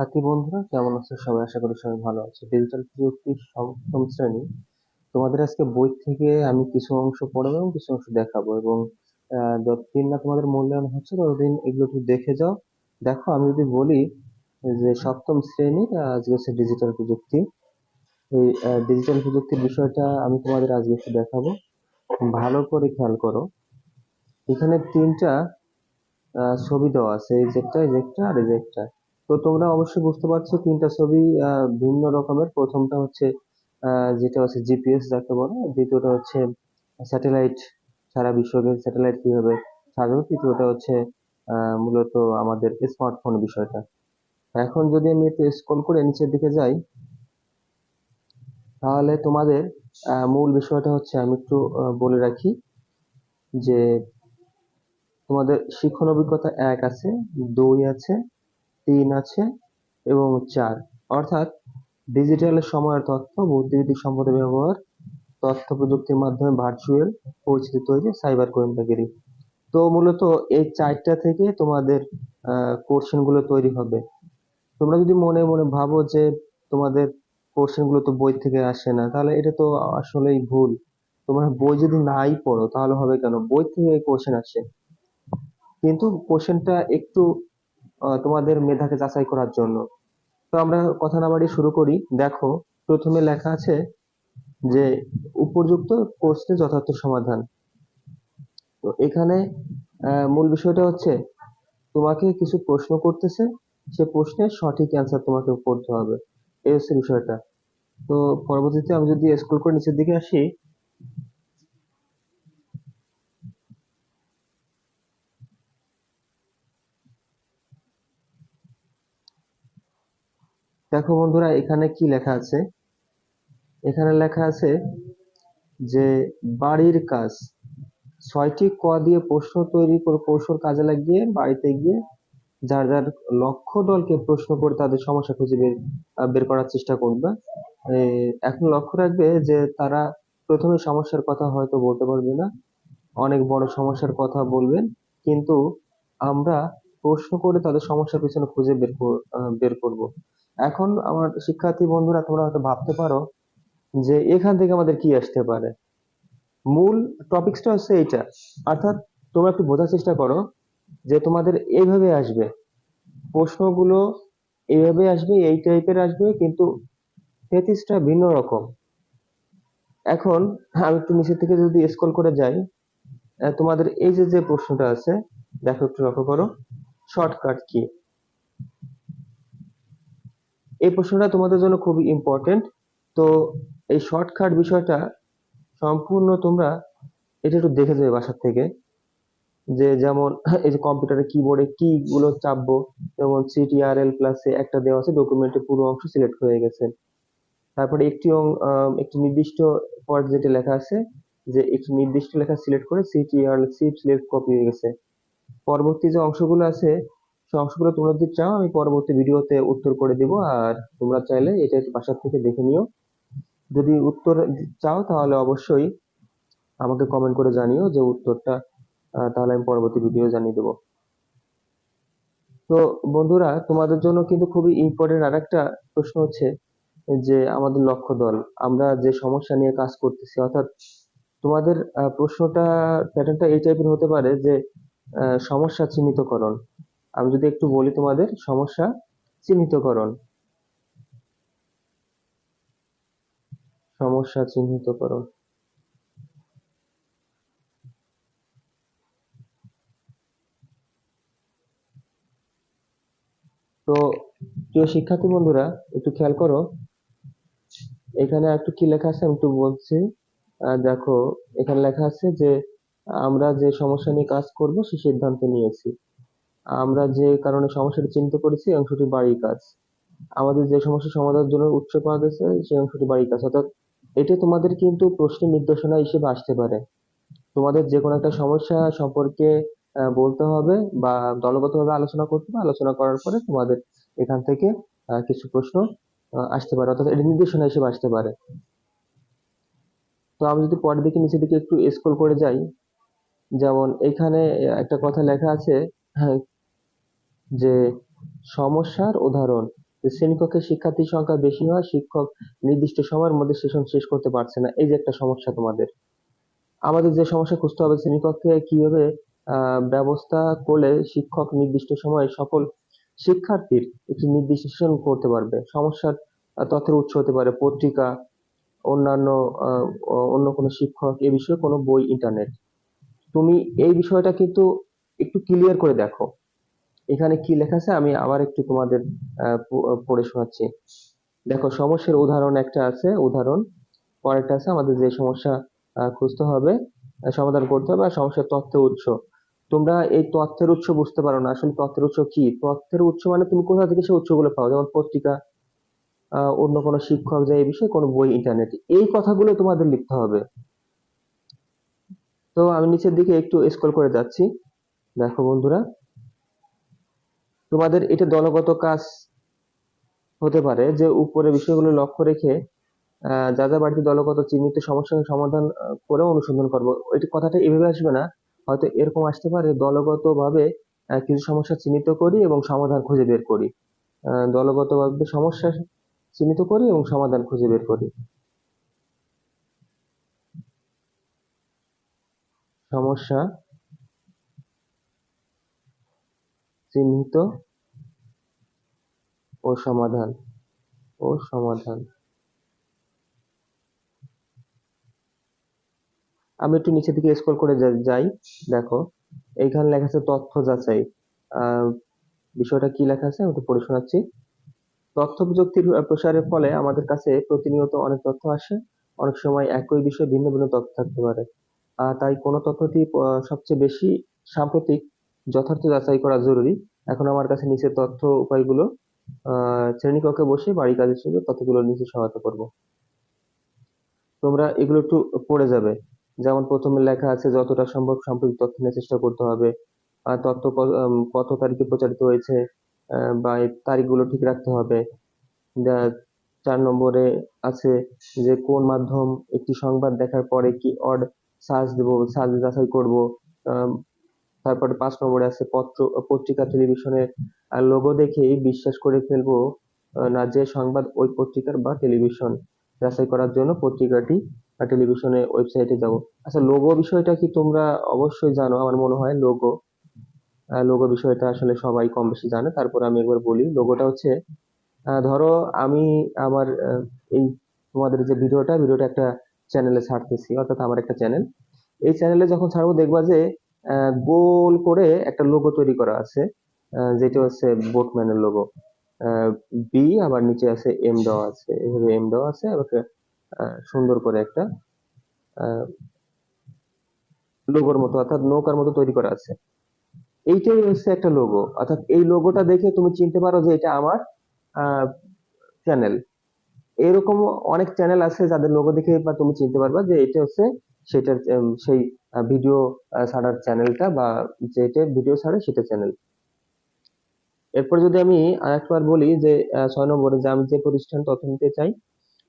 শিক্ষার্থী বন্ধুরা, কেমন আছো? সবাই আশা করি সবাই ভালো আছে। ডিজিটাল প্রযুক্তির সপ্তম শ্রেণি। তোমাদের আজকে বই থেকে আমি কিছু অংশ পড়াবো এবং কিছু অংশ দেখাবো এবং যতদিন না তোমাদের মূল্যায়ন হচ্ছে, ততদিন এগুলো একটু দেখে যাও। দেখো, আমি যদি বলি যে সপ্তম শ্রেণি আজকে হচ্ছে ডিজিটাল প্রযুক্তি। এই ডিজিটাল প্রযুক্তির বিষয়টা আমি তোমাদের আজকে একটু দেখাবো। ভালো করে খেয়াল করো। এখানে তিনটা ছবি দেওয়া আছে, এই যে একটা, এই যে একটা, আর এই যে একটা। তো তোমরা অবশ্যই বুঝতে পারছ তিনটা ছবি ভিন্ন রকমের। প্রথমটা হচ্ছে যেটা হচ্ছে জিপিএস যাকে বলে। দ্বিতীয়টা হচ্ছে স্যাটেলাইট সারা বিশ্বকে স্যাটেলাইট কীভাবে সাজাবো। তৃতীয়টা হচ্ছে মূলত আমাদের স্মার্টফোন বিষয়টা। এখন যদি আমি একটু স্ক্রল করে নিচের দিকে যাই, তাহলে তোমাদের মূল বিষয়টা হচ্ছে আমি একটু বলে রাখি যে তোমাদের শিক্ষণ অভিজ্ঞতা এক আছে, দুই আছে তিন আছে এবং চার। অর্থাৎ ডিজিটালের সময়ের তথ্য বুদ্ধিবৃত্তিক সম্পদের ব্যবহার, তথ্য প্রযুক্তির মাধ্যমে ভার্চুয়াল পরিচিতি তৈরি সাইবার গোয়েন্দাগিরি তো মূলত এই চারটা থেকে তোমাদের কোশ্চেনগুলো তৈরি হবে। তোমরা যদি মনে মনে ভাবো যে তোমাদের কোশ্চেনগুলো তো বই থেকে আসে না, তাহলে এটা তো আসলেই ভুল। তোমরা বই যদি নাই পড়ো, তাহলে হবে কেন? বই থেকে কোশ্চেন আসে। কিন্তু কোশ্চেনটা একটু তোমাদের মেধাকে যাচাই করার জন্য। তো আমরা কথা না বাড়িয়ে শুরু করি। দেখো, প্রথমে লেখা আছে যে, উপযুক্ত প্রশ্নের যথার্থ সমাধান। তো এখানে মূল বিষয়টা হচ্ছে, তোমাকে কিছু প্রশ্ন করতেছে, সে প্রশ্নের সঠিক অ্যান্সার তোমাকে করতে হবে। এই হচ্ছে বিষয়টা। তো পরবর্তীতে আমি যদি স্ক্রল করে নিচের দিকে আসি দেখো বন্ধুরা, এখানে কি লেখা আছে? এখানে লেখা আছে যে, বাড়ির কাজ। ছয়টি ক দিয়ে প্রশ্ন তৈরি করে কৌশল কাজে লাগিয়ে বাড়িতে গিয়ে যার যার লক্ষ্য দলকে প্রশ্ন করে তাদের সমস্যা খুঁজে বের বের করার চেষ্টা করবে। এখন লক্ষ্য রাখবে যে, তারা প্রথমে সমস্যার কথা হয়তো বলতে পারবে না। অনেক বড় সমস্যার কথা বলবেন, কিন্তু আমরা প্রশ্ন করে তাদের সমস্যার পিছনে খুঁজে বের বের করব। এখন আমার শিক্ষার্থী বন্ধুরা, তোমরা হয়তো ভাবতে পারো যে এখান থেকে আমাদের কি আসতে পারে। মূল টপিকসটা হচ্ছে এইটা। অর্থাৎ তোমরা একটু বোঝার চেষ্টা করো যে তোমাদের এইভাবে আসবে। প্রশ্নগুলো এইভাবে আসবে, এই টাইপের আসবে, কিন্তু থেসিসটা ভিন্ন রকম। এখন আমি একটু নিচের থেকে যদি স্কল করে যাই তোমাদের এই যে যে প্রশ্নটা আছে, দেখো একটু লক্ষ্য করো। Shortcut key? এই প্রশ্নটা তোমাদের জন্য খুবই ইম্পর্টেন্ট তো এই শর্টকাট বিষয়টা সম্পূর্ণ তোমরা এটা একটু দেখে যাবে বাসার থেকে। যে যেমন এই যে কম্পিউটারের কিবোর্ডে কি গুলো চাপবো, যেমন সিটিআরএল প্লাসে একটা দেওয়া আছে ডকুমেন্টের পুরো অংশ সিলেক্ট হয়ে গেছে। তারপরে একটি একটি নির্দিষ্ট পদ যেটা লেখা আছে, যে একটি নির্দিষ্ট লেখা সিলেক্ট করে সিটিআরএল সিপ সিলেক্ট কপি হয়ে গেছে। পরবর্তী যে অংশগুলো আছে সেই অংশগুলো তোমরা যদি চাও, আমি পরবর্তী ভিডিওতে উত্তর করে দিব। আর তোমরা চাইলে এটা একটু বাসার থেকে দেখে নিও। যদি উত্তর চাও, তাহলে অবশ্যই আমাকে কমেন্ট করে জানিও যে উত্তরটা তাহলে আমি পরবর্তী ভিডিও জানিয়ে দেবো। তো বন্ধুরা, তোমাদের জন্য কিন্তু খুবই ইম্পর্টেন্ট আরেকটা প্রশ্ন হচ্ছে যে, আমাদের লক্ষ্য দল, আমরা যে সমস্যা নিয়ে কাজ করতেছি, অর্থাৎ তোমাদের প্রশ্নটা প্যাটার্নটা এই টাইপের হতে পারে যে সমস্যা চিহ্নিতকরণ। আমি যদি একটু বলি তোমাদের, সমস্যা? চিহ্নিতকরণ। সমস্যা চিহ্নিতকরণ। তো, প্রিয় শিক্ষার্থী বন্ধুরা, একটু খেয়াল করো। এখানে একটু কি লেখা আছে? আমি একটু বলছি। দেখো, এখানে লেখা আছে যে, আমরা যে সমস্যা নিয়ে কাজ করব, সে সিদ্ধান্ত নিয়েছি। আমরা যে কারণে সমস্যাটি চিন্তা করেছি অংশটি বাড়ির কাজ। আমাদের যে সমস্যা সমাধানের জন্য উৎস পাওয়া গেছে সেই অংশটি বাড়ির কাজ। অর্থাৎ এটা তোমাদের কিন্তু প্রশ্নের নির্দেশনা হিসেবে আসতে পারে। তোমাদের যে কোনো একটা সমস্যা সম্পর্কে বলতে হবে বা দলগতভাবে আলোচনা করতে হবে। আলোচনা করার পরে তোমাদের এখান থেকে কিছু প্রশ্ন আসতে পারে। অর্থাৎ এটা নির্দেশনা হিসেবে আসতে পারে। তো আমি যদি পরের দিকে নিচের দিকে একটু স্ক্রল করে যাই যেমন এখানে একটা কথা লেখা আছে হ্যাঁ, যে সমস্যার উদাহরণ শ্রেণীকক্ষে শিক্ষার্থীর সংখ্যা বেশি হয় শিক্ষক নির্দিষ্ট সময়ের মধ্যে সেশন শেষ করতে পারছে না। এই যে একটা সমস্যা তোমাদের। আমাদের যে সমস্যা খুঁজতে হবে শ্রেণীকক্ষে, কীভাবে ব্যবস্থা করলে শিক্ষক নির্দিষ্ট সময়ে সকল শিক্ষার্থীর একটি নির্দিষ্ট সেশন করতে পারবে। সমস্যার তথ্যের উৎস হতে পারে পত্রিকা, অন্যান্য অন্য কোনো শিক্ষক, এ বিষয়ে কোনো বই, ইন্টারনেট। তুমি এই বিষয়টা কিন্তু একটু ক্লিয়ার করে দেখো। এখানে কি লেখা আছে? আমি আবার একটু তোমাদের পড়ে শোনাচ্ছি। দেখো, সমস্যার উদাহরণ একটা আছে, উদাহরণ। পরেরটা আছে, আমাদের যে সমস্যা খুঁজতে হবে সমাধান করতে হবে, আর সমস্যার তথ্য উৎস। তোমরা এই তথ্যের উৎস বুঝতে পারো না। আসলে তথ্যের উৎস কি? তথ্যের উৎস মানে তুমি কোথা থেকে সেই উৎসগুলো পাও? যেমন পত্রিকা অন্য কোনো শিক্ষক যে এই বিষয়ে, কোনো বই, ইন্টারনেট, এই কথাগুলো তোমাদের লিখতে হবে। তো আমি নিচের দিকে একটু স্ক্রল করে যাচ্ছি। দেখো বন্ধুরা তোমাদের এটা দলগত কাজ হতে পারে যে উপরে বিষয়গুলো লক্ষ্য রেখে যা যা বাড়িতে দলগত চিহ্নিত সমস্যার সমাধান করে অনুসন্ধান করব। এটি কথাটা এভাবে আসবে না। হয়তো এরকম আসতে পারে দলগত ভাবে কিছু সমস্যা চিহ্নিত করি এবং সমাধান খুঁজে বের করি। দলগতভাবে সমস্যা চিহ্নিত করি এবং সমাধান খুঁজে বের করি। সমস্যা চিহ্নিত ও সমাধান ও সমাধান। আমি একটু নিচের দিকে স্ক্রল করে যাই, দেখো। এইখানে লেখা আছে তথ্য যাচাই। বিষয়টা কি লেখা আছে? আমি একটু পড়ে শোনাচ্ছি। তথ্য প্রযুক্তির প্রসারের ফলে আমাদের কাছে প্রতিনিয়ত অনেক তথ্য আসে। অনেক সময় একই বিষয়ে ভিন্ন ভিন্ন তথ্য থাকতে পারে। তাই কোন তথ্যটি সবচেয়ে বেশি সাম্প্রতিক যথার্থ যাচাই করা জরুরি। এখন আমার কাছে নিচের তথ্য উপায়গুলো শ্রেণীকক্ষে বসে বাড়ি কাজের সঙ্গে তথ্যগুলো নিচে সহায়তা করব। তোমরা এগুলো একটু পড়ে যাবে। যেমন প্রথমে লেখা আছে, যতটা সম্ভব সাম্প্রতিক তথ্য নেওয়ার চেষ্টা করতে হবে। আর তথ্য কত তারিখে প্রচারিত হয়েছে বা তারিখগুলো ঠিক রাখতে হবে। চার নম্বরে আছে যে, কোন মাধ্যম একটি সংবাদ দেখার পরে কি অড সার্চ দেবো সার্চ যাচাই করব তারপরে পাঁচ নম্বরে আছে পত্র পত্রিকা টেলিভিশনের লোগো দেখেই বিশ্বাস করে ফেলব না যে সংবাদ ওই পত্রিকার বা টেলিভিশন। যাচাই করার জন্য পত্রিকাটি বা টেলিভিশনের ওয়েবসাইটে যাব। আচ্ছা লোগো বিষয়টা কি তোমরা অবশ্যই জানো? আমার মনে হয় লোগো লোগো বিষয়টা আসলে সবাই কম বেশি জানে। তারপর আমি একবার বলি লোগোটা হচ্ছে ধরো আমি আমার এই তোমাদের যে ভিডিওটা ভিডিওটা একটা চ্যানেলে ছাড়তেছি, অর্থাৎ আমার একটা চ্যানেল। এই চ্যানেলে যখন ছাড়বো, দেখবা যে গোল করে একটা লোগো তৈরি করা আছে যেটা হচ্ছে বোটম্যানের লোগো বি আবার নিচে আছে এম দেওয়া আছে। এভাবে এম দেওয়া আছে আবার সুন্দর করে একটা লোগোর মতো, অর্থাৎ নৌকার মতো তৈরি করা আছে। এইটাই হচ্ছে একটা লোগো অর্থাৎ এই লোগোটা দেখে তুমি চিনতে পারো যে এটা আমার চ্যানেল এরকম অনেক চ্যানেল আছে যাদের লোগো দেখে বা তুমি চিনতে পারবা যে এটা হচ্ছে সেটার সেই ভিডিও ছাড়ার চ্যানেলটা বা যেটা ভিডিও ছাড়ে সেটা চ্যানেল এরপর যদি আমি আরেকবার বলি যে ছয় নম্বরে যে আমি যে প্রতিষ্ঠান তথ্য নিতে চাই,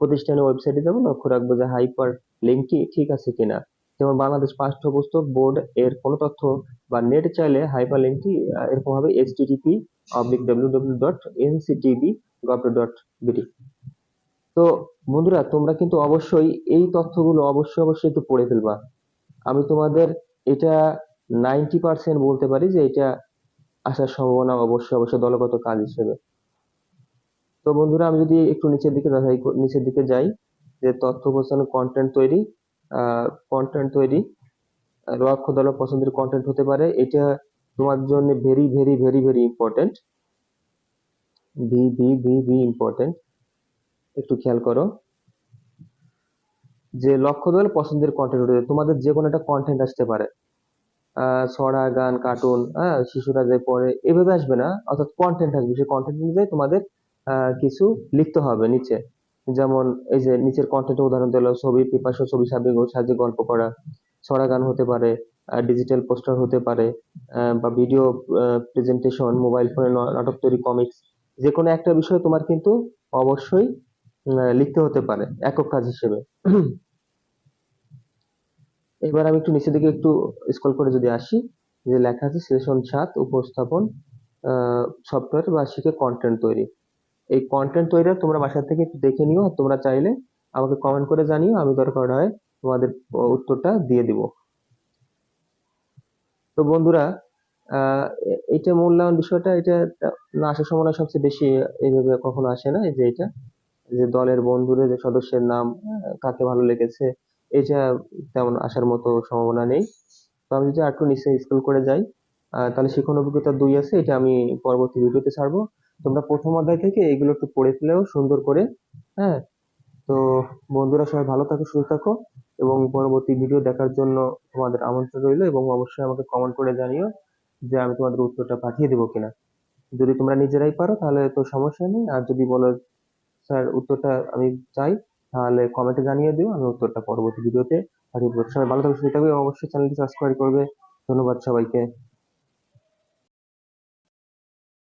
প্রতিষ্ঠানের ওয়েবসাইটে যাব, লক্ষ্য রাখব যে হাইপার লিঙ্কটি ঠিক আছে কিনা। যেমন বাংলাদেশ পাঠ্যপুস্তক বোর্ড এর কোনো তথ্য বা নেট চাইলে হাইপার লিঙ্কটি এরকম হবে http অবলিক www.nctv.gov.bt তো বন্ধুরা, তোমরা কিন্তু অবশ্যই এই তথ্যগুলো অবশ্যই অবশ্যই একটু পড়ে ফেলবা। আমি তোমাদের এটা নাইনটি পার্সেন্ট বলতে পারি যে এটা আসার সম্ভাবনা অবশ্যই অবশ্যই দলগত কাজ হিসেবে। তো বন্ধুরা, আমি যদি একটু নিচের দিকে নিচের দিকে যাই, যে তথ্য উপস্থাপনের কন্টেন্ট তৈরি কন্টেন্ট তৈরি লক্ষ্য দল পছন্দের কন্টেন্ট হতে পারে। এটা তোমার জন্য very very very very important V V V V important একটু খেয়াল করো। যে লক্ষ্য দল পছন্দের কন্টেন্ট তোমাদের যে কোনো একটা কন্টেন্ট আসতে পারে। ছড়া গান কার্টুন হ্যাঁ শিশুরা যে পড়ে, এভাবে আসবে না। অর্থাৎ কন্টেন্ট আসবে। সেই কন্টেন্ট অনুযায়ী তোমাদের কিছু লিখতে হবে নিচে। যেমন এই যে নিচের কন্টেন্ট উদাহরণ দিল, ছবি, পিপাসা, ছবি সাহায্যে গল্প করা। ছড়া গান হতে পারে ডিজিটাল পোস্টার হতে পারে বা ভিডিও প্রেজেন্টেশন মোবাইল ফোনে নাটক তৈরি কমিক্স যে কোনো একটা বিষয়ে তোমার কিন্তু অবশ্যই লিখতে হতে পারে, একক কাজ হিসেবে। এবার আমি একটু নিচের দিকে একটু স্ক্রল করে যদি আসি, যে লেখা আছে সেশন সাত উপস্থাপন সফটওয়্যার বা শিখে কন্টেন্ট তৈরি। এই কন্টেন্ট তৈরি তোমরা বাসা থেকে একটু দেখে নিও, তোমরা চাইলে আমাকে কমেন্ট করে জানিও, আমি দরকার হয় তোমাদের উত্তরটা দিয়ে দিব। তো বন্ধুরা, আহ, এ- মূল্যায়ন বিষয়টা, এটা না আসার সম্ভাবনা সবচেয়ে বেশি এইভাবে কখনো আসে না, এই যে এটা। যে দলের বন্ধুদের যে সদস্যের নাম কাকে ভালো লেগেছে এটা তেমন আসার মতো সম্ভাবনা নেই। তো আমি যদি একটু নিচে স্ক্রল করে যাই তাহলে শিখন অভিজ্ঞতা দুই আছে এটা আমি পরবর্তী ভিডিওতে ছাড়বো। তোমরা প্রথম অধ্যায় থেকে এগুলো একটু পড়ে ফেলেও সুন্দর করে হ্যাঁ? তো বন্ধুরা সবাই ভালো থাকো সুস্থ থাকো এবং পরবর্তী ভিডিও দেখার জন্য তোমাদের আমন্ত্রণ রইল এবং অবশ্যই আমাকে কমেন্ট করে জানিও যে আমি তোমাদের উত্তরটা পাঠিয়ে দেবো কিনা। যদি তোমরা নিজেরাই পারো তাহলে তো সমস্যা নেই। আর যদি বলো স্যার, উত্তরটা আমি চাই। তাহলে কমেন্টে জানিয়ে দিও, আমি উত্তরটা পরবর্তী ভিডিওতে পাঠিয়ে দেবো। সবাই ভালো থাকবে সুস্থ থাকবে অবশ্যই চ্যানেলটি সাবস্ক্রাইব করবে। ধন্যবাদ সবাইকে।